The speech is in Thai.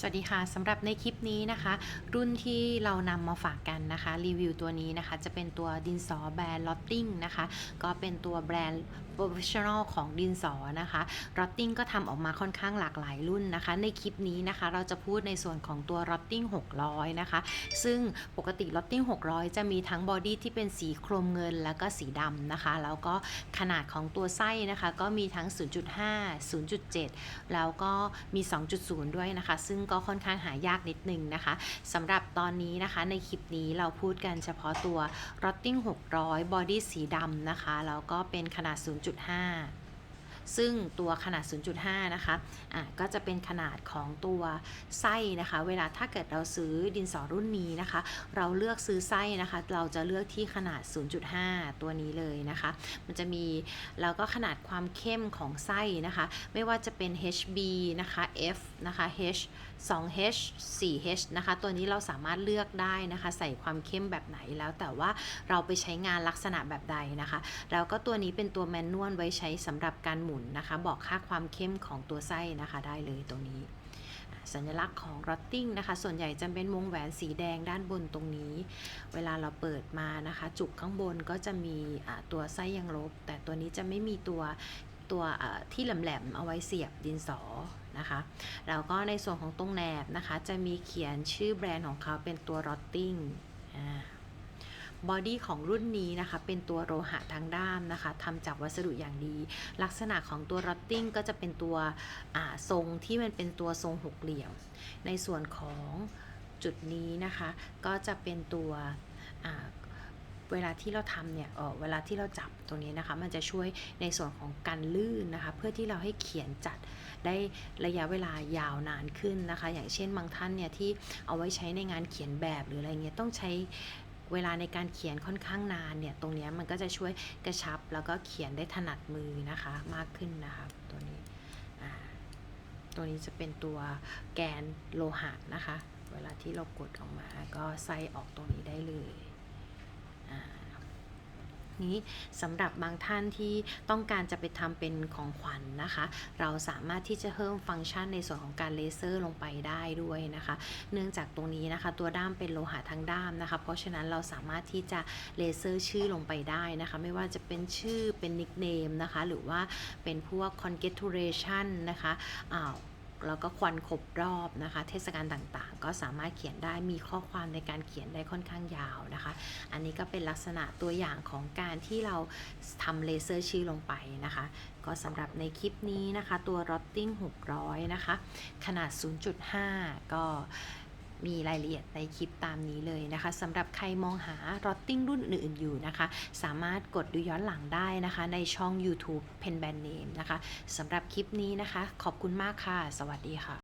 สวัสดีค่ะสำหรับในคลิปนี้นะคะ รุ่นที่เรานำมาฝากกันนะคะ รีวิวตัวนี้นะคะ จะเป็นตัวดินสอแบรนด์ลอตติ้งนะคะ ก็เป็นตัวแบรนด์ professional ของดินสอนะคะรอตติ้งก็ทำออกมาค่อนข้างหลากหลายรุ่นนะคะ ในคลิปนี้นะคะเราจะพูดในส่วนของตัวรอตติ้ง600 นะคะ ซึ่งปกติลอตติ้ง600 จะมีทั้งบอดี้ที่เป็นสีโครมเงินแล้วก็สีดำนะคะ แล้วก็ขนาดของตัวไส้นะคะ ก็มีทั้ง 0.5 0.7 แล้วก็มี 2.0 ด้วยนะคะ ซึ่งก็ค่อนข้างหายากนิดนึงนะคะสำหรับตอนนี้นะคะในคลิปนี้เราพูดกันเฉพาะตัว Rotting 600 บอดี้สีดำนะคะ แล้วก็เป็นขนาด 0.5 0.5 ซึ่งตัวขนาด 0.5 นะคะอะก็จะเป็นขนาดของตัวไส้นะคะ เวลาถ้าเกิดเราซื้อดินสอรุ่นนี้นะคะ เราเลือกซื้อไส้นะคะ เราจะเลือกที่ขนาด 0.5 ตัวนี้เลยนะคะ มันจะมีแล้วก็ขนาดความเข้มของไส้นะคะ ไม่ว่าจะเป็น HB นะคะ F นะคะ H 2H 4H นะคะ ตัวนี้เราสามารถเลือกได้นะคะ ใส่ความเข้มแบบไหนแล้วแต่ว่าเราไปใช้งานลักษณะแบบใดนะคะ แล้วก็ตัวนี้เป็นตัวแมนนวลไว้ใช้สำหรับการหมุนนะคะ บอกค่าความเข้มของตัวไส้นะคะได้เลยตรงนี้ สัญลักษณ์ของ rotting นะคะ ส่วนใหญ่จะเป็นวงแหวนสีแดงด้านบนตรงนี้ เวลาเราเปิดมานะคะ จุกข้างบนก็จะมีตัวไส้ยังลบ แต่ตัวนี้จะไม่มีตัวตัวที่แหลมๆเอาไว้เสียบดินสอนะคะแล้วก็ในส่วนของตรงแหนบนะคะ จะมีเขียนชื่อแบรนด์ของเขาเป็นตัว rotting บอดี้ของรุ่นนี้นะคะ เป็นตัวโลหะทั้งด้ามนะคะทำจากวัสดุอย่างดี ลักษณะของตัว rotting ก็จะเป็นตัวทรงที่มันเป็นตัวทรงหกเหลี่ยม ในส่วนของจุดนี้นะคะ ก็จะเป็นตัวเวลาที่เราทำเนี่ยเเวลาที่เราจับตรงนี้นะคะ มันจะช่วยในส่วนของการลื่นนะคะ เพื่อที่เราให้เขียนจัดได้ระยะเวลายาวนานขึ้นนะคะ อย่างเช่นบางท่านเนี่ยที่เอาไว้ใช้ในงานเขียนแบบหรืออะไรเงี้ยต้องใช้ เวลาในการเขียนค่อนข้างนานเนี่ย ตรงนี้มันก็จะช่วยกระชับแล้วก็เขียนได้ถนัดมือนะคะ มากขึ้นนะคะตัวนี้ตัวนี้จะเป็นตัวแกนโลหะนะคะ เวลาที่เรากดออกมาก็ใส่ออกตรงนี้ได้เลย นี้สำหรับบางท่านที่ต้องการจะไปทำเป็นของขวัญนนะคะ เราสามารถที่จะเพิ่มฟังก์ชันในส่วนของการเลเซอร์ลงไปได้ด้วยนะคะ เนื่องจากตรงนี้นะคะ ตัวด้ามเป็นโลหะทั้งด้ามนะคะ เพราะฉะนั้นเราสามารถที่จะเลเซอร์ชื่อลงไปได้นะคะ ไม่ว่าจะเป็นชื่อเป็นนิกเนมนะคะ หรือว่าเป็นพวก congratulation นะคะอ้าว แล้วก็ควันครบรอบนะคะ เทศกาลต่างๆ ก็สามารถเขียนได้มีข้อความในการเขียนได้ค่อนข้างยาวนะคะ อันนี้ก็เป็นลักษณะตัวอย่างของการที่เราทำเลเซอร์ชื่อลงไปนะคะ ก็สำหรับในคลิปนี้นะคะ ตัว Rotting 600 นะคะ ขนาด 0.5 ก็ มีรายละเอียดในคลิปตามนี้เลยนะคะสำหรับใครมองหารอตติ้งรุ่นอื่นๆอยู่นะคะ สามารถกดดูย้อนหลังได้นะคะ ในช่อง YouTube Pen Band Name นะคะสำหรับคลิปนี้นะคะ ขอบคุณมากค่ะ สวัสดีค่ะ